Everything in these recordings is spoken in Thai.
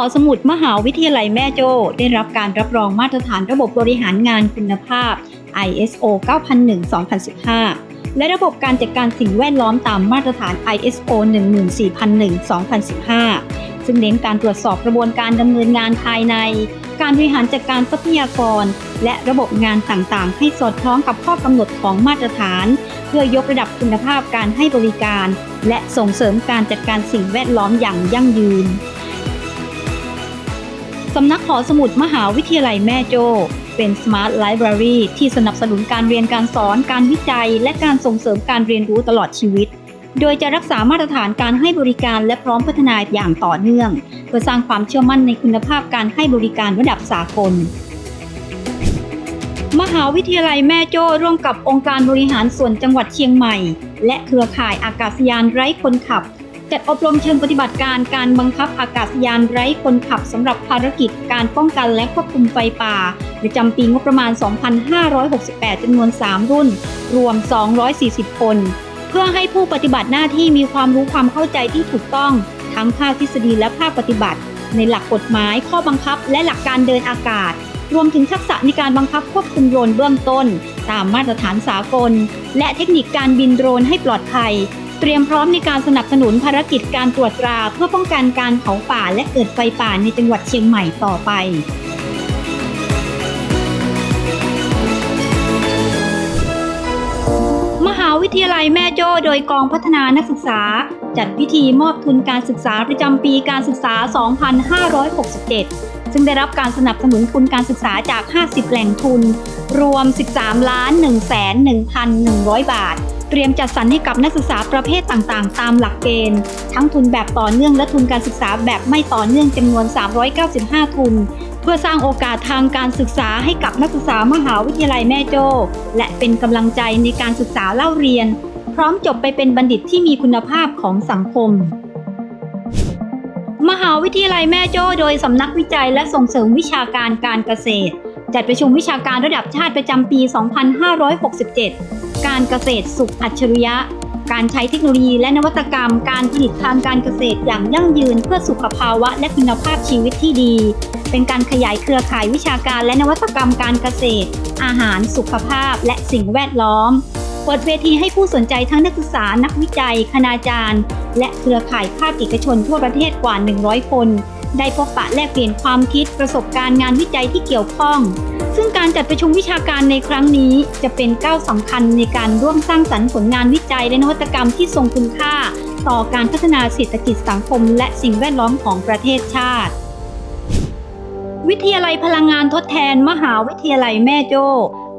อสมุดมหาวิทยาลัยแม่โจ้ได้รับการรับรองมาตรฐานระบบบริหารงานคุณภาพ ISO 9001-2015 และระบบการจัดการสิ่งแวดล้อมตามมาตรฐาน ISO 14001-2015 ซึ่งเน้นการตรวจสอบกระบวนการดำเนินงานภายใน การบริหารจัดการทรัพยากร และระบบงานต่างๆ ให้สอดคล้องกับข้อกำหนดของมาตรฐาน เพื่อยกระดับคุณภาพการให้บริการ และส่งเสริมการจัดการสิ่งแวดล้อมอย่างยั่งยืน สำนักหอสมุดมหาวิทยาลัยแม่โจ้เป็น Smart Library ที่สนับสนุนการเรียนการสอน การวิจัย และการส่งเสริมการเรียนรู้ตลอดชีวิต โดยจะรักษามาตรฐานการให้บริการและพร้อมพัฒนาอย่างต่อเนื่อง เพื่อสร้างความเชื่อมั่นในคุณภาพการให้บริการระดับสากล มหาวิทยาลัยแม่โจ้ร่วมกับองค์การบริหารส่วนจังหวัดเชียงใหม่ และเครือข่ายอากาศยานไร้คนขับ จัดอบรมเชิงปฏิบัติการการบังคับอากาศยานไร้คนขับสำหรับภารกิจการป้องกันและควบคุมไฟป่า ประจำปีงบประมาณ 2568จำนวน 3 รุ่น รวม 240 คน เพื่อให้ผู้ปฏิบัติหน้าที่มีความรู้ความเข้าใจที่ถูกต้อง ทั้งภาคทฤษฎีและภาคปฏิบัติ ในหลักกฎหมาย ข้อบังคับ และหลักการเดินอากาศ รวมถึงทักษะในการบังคับควบคุมโดรนเบื้องต้น ตามมาตรฐานสากล และเทคนิคการบินโดรนให้ปลอดภัย เตรียมพร้อมในการสนับสนุนภารกิจการตรวจตราเพื่อป้องกันการเผาป่าและเกิดไฟป่าในจังหวัดเชียงใหม่ต่อไปมหาวิทยาลัยแม่โจ้โดยกองพัฒนานักศึกษา จัดพิธีมอบทุนการศึกษาประจำปีการศึกษา 2567 ซึ่งได้รับการสนับสนุนทุนการศึกษาจาก 50 แหล่งทุน รวม 13 ล้าน1 1 1 0 0 บาท เตรียมจัดสรรให้กับนักศึกษาประเภทต่างๆ ตามหลักเกณฑ์ ทั้งทุนแบบต่อเนื่องและทุนการศึกษาแบบไม่ต่อเนื่องจำนวน 395 ทุน เพื่อสร้างโอกาสทางการศึกษาให้กับนักศึกษามหาวิทยาลัยแม่โจ้ และเป็นกำลังใจในการศึกษาเล่าเรียน พร้อมจบไปเป็นบัณฑิตที่มีคุณภาพของสังคมมหาวิทยาลัยแม่โจ้โดยสำนักวิจัยและส่งเสริมวิชาการการเกษตร จัดประชุมวิชาการระดับชาติประจำปี 2567 การเกษตรสุขอัจฉริยะ การใช้เทคโนโลยีและนวัตกรรม การผลิตทางการเกษตรอย่างยั่งยืนเพื่อสุขภาวะและคุณภาพชีวิตที่ดี เป็นการขยายเครือข่ายวิชาการและนวัตกรรมการเกษตร อาหารสุขภาพและสิ่งแวดล้อมเปิดเวทีให้ผู้สนใจทั้งนักศึกษานักวิจัย คณาจารย์ และเครือข่ายภาคเอกชนทั่วประเทศกว่า 100 คน ได้พบปะแลกเปลี่ยนความคิดประสบการณ์งานวิจัยที่เกี่ยวข้อง ซึ่งการจัดประชุมวิชาการในครั้งนี้ จะเป็นก้าวสำคัญในการร่วมสร้างสรรค์ผลงานวิจัยและนวัตกรรมที่ทรงคุณค่า ต่อการพัฒนาเศรษฐกิจสังคม และสิ่งแวดล้อมของประเทศชาติ วิทยาลัยพลังงานทดแทน มหาวิทยาลัยแม่โจ้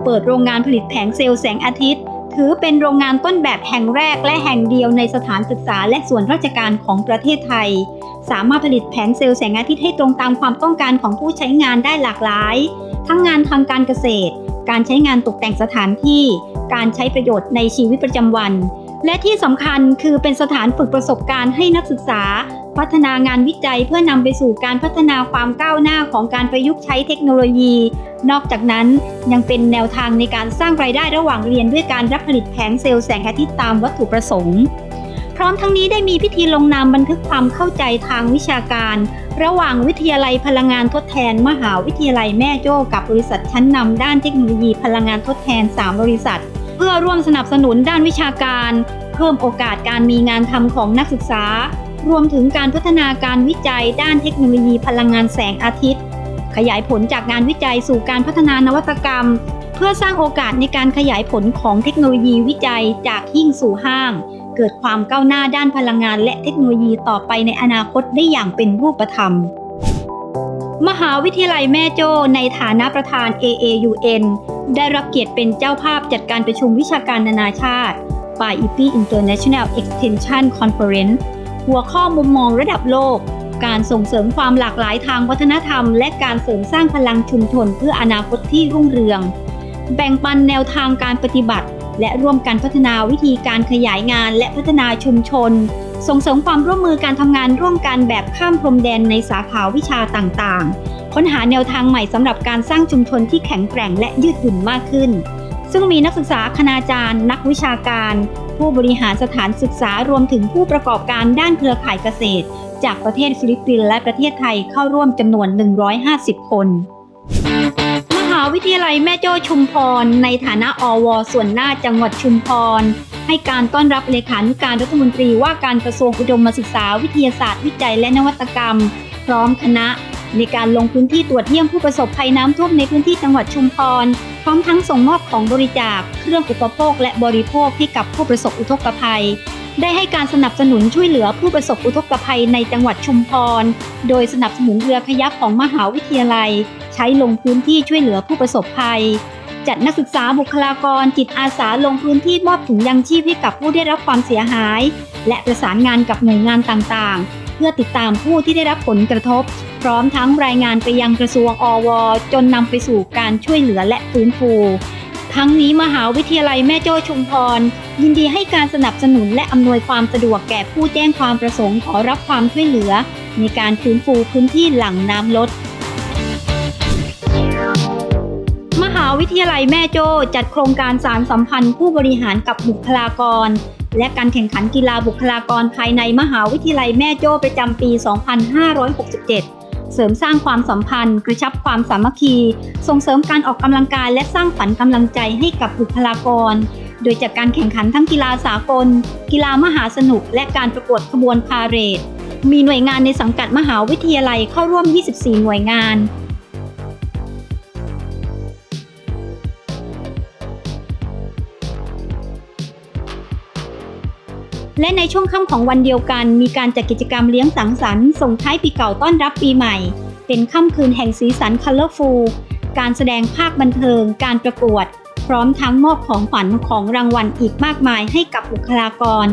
เปิดโรงงานผลิตแผงเซลล์แสงอาทิตย์ ถือเป็นโรงงานต้นแบบแห่งแรกและแห่งเดียวในสถานศึกษาและส่วนราชการของประเทศไทย สามารถผลิตแผงเซลล์แสงอาทิตย์ให้ตรงตามความต้องการของผู้ใช้งานได้หลากหลาย ทั้งงานทางการเกษตร การใช้งานตกแต่งสถานที่ การใช้ประโยชน์ในชีวิตประจำวัน และที่สำคัญคือเป็นสถานฝึกประสบการณ์ให้นักศึกษา พัฒนางานวิจัยเพื่อนำไปสู่การพัฒนาความก้าวหน้าของการประยุกต์ใช้เทคโนโลยี นอกจากนั้นยังเป็นแนวทางในการสร้างรายได้ระหว่างเรียนด้วยการรับผลิตแผงเซลล์แสงอาทิตย์ตามวัตถุประสงค์ ร้อมทั้งนี้ได้มีพิธีลงนามบันทึกความเข้าใจทางวิชาการ ระหว่างวิทยาลัยพลังงานทดแทน มหาวิทยาลัยแม่โจ้กับบริษัทชั้นนำด้านเทคโนโลยีพลังงานทดแทน 3 บริษัท เพื่อร่วมสนับสนุนด้านวิชาการ เพิ่มโอกาสการมีงานทำของนักศึกษา รวมถึงการพัฒนาการวิจัยด้านเทคโนโลยีพลังงานแสงอาทิตย์ ขยายผลจากงานวิจัยสู่การพัฒนานวัตกรรม เพื่อสร้างโอกาสในการขยายผลของเทคโนโลยีวิจัยจากหิ้งสู่ห้าง เกิดความก้าวหน้าด้านพลังงาน และเทคโนโลยีต่อไปในอนาคตได้อย่างเป็นรูปธรรม มหาวิทยาลัยแม่โจ้ในฐานะประธาน AAUN ได้รับเกียรติเป็นเจ้าภาพจัดการประชุมวิชาการนานาชาติ p a i p International Extension Conference หัวข้อมุมมองระดับโลก การส่งเสริมความหลากหลายทางวัฒนธรรม และการเสริมสร้างพลังชุมชนเพื่ออนาคตที่รุ่งเรือง แบ่งปันแนวทางการปฏิบัติ และร่วมกันพัฒนาวิธีการขยายงานและพัฒนาชุมชน ส่งเสริมความร่วมมือการทำงานร่วมกันแบบข้ามพรมแดนในสาขาวิชาต่างๆ ค้นหาแนวทางใหม่สำหรับการสร้างชุมชนที่แข็งแกร่งและยืดหยุ่นมากขึ้น ซึ่งมีนักศึกษาคณาจารย์ นักวิชาการ ผู้บริหารสถานศึกษารวมถึงผู้ประกอบการด้านเครือข่ายเกษตร จากประเทศฟิลิปปินส์และประเทศไทยเข้าร่วมจำนวน 150 คนาวิทยาลัยแม่โจ้ชุมพร ในฐานะอว ส่วนหน้าจังหวัดชุมพร ให้การต้อนรับเลขานุการรัฐมนตรีว่าการกระทรวงอุดมศึกษาวิทยาศาสตร์วิจัยและนวัตกรรม พร้อมคณะ ในการลงพื้นที่ตรวจเยี่ยมผู้ประสบภัยน้ำท่วมในพื้นที่จังหวัดชุมพร พร้อมทั้งส่งมอบของบริจาค เครื่องอุปโภคและบริโภคให้กับผู้ประสบอุทกภัยได้ให้การสนับสนุนช่วยเหลือผู้ประสบอุทกภัยในจังหวัดชุมพร โดยสนับสนุนเรือขยักของมหาวิทยาลัย ช้ลงพื้นที่ช่วยเหลือผู้ประสบภัย จัดนักศึกษาบุคลากรจิตอาสาลงพื้นที่มอบถุงยังชีพให้กับผู้ได้รับความเสียหาย และประสานงานกับหน่วยงานต่างๆ เพื่อติดตามผู้ที่ได้รับผลกระทบ พร้อมทั้งรายงานไปยังกระทรวงอว จนนำไปสู่การช่วยเหลือและฟื้นฟูทั้งนี้มหาวิทยาลัยแม่โจ้ชุมพร ยินดีให้การสนับสนุนและอำนวยความสะดวกแก่ผู้แจ้งความประสงค์ขอรับความช่วยเหลือ ในการฟื้นฟูพื้นที่หลังน้ำลด วิทยาลัยแม่โจ้จัดโครงการสารสัมพันธ์ผู้บริหารกับบุคลากร และการแข่งขันกีฬาบุคลากรภายในมหาวิทยาลัยแม่โจ้ประจำปี 2567 เสริมสร้างความสัมพันธ์ กระชับความสามัคคี ส่งเสริมการออกกำลังกายและสร้างฝันกำลังใจให้กับบุคลากร โดยจากการแข่งขันทั้งกีฬาสากล กีฬามหาสนุก และการประกวดขบวนพาเหรดมีหน่วยงานในสังกัดมหาวิทยาลัยเข้าร่วม 24 หน่วยงาน และในช่วงค่ำของวันเดียวกัน มีการจัดกิจกรรมเลี้ยงสังสรรค์ส่งท้ายปีเก่าต้อนรับปีใหม่ เป็นค่ำคืนแห่งสีสันคัลเลอร์ฟูลการแสดงภาคบันเทิง การประกวด พร้อมทั้งมอบของขวัญของรางวัลอีกมากมายให้กับบุคลากร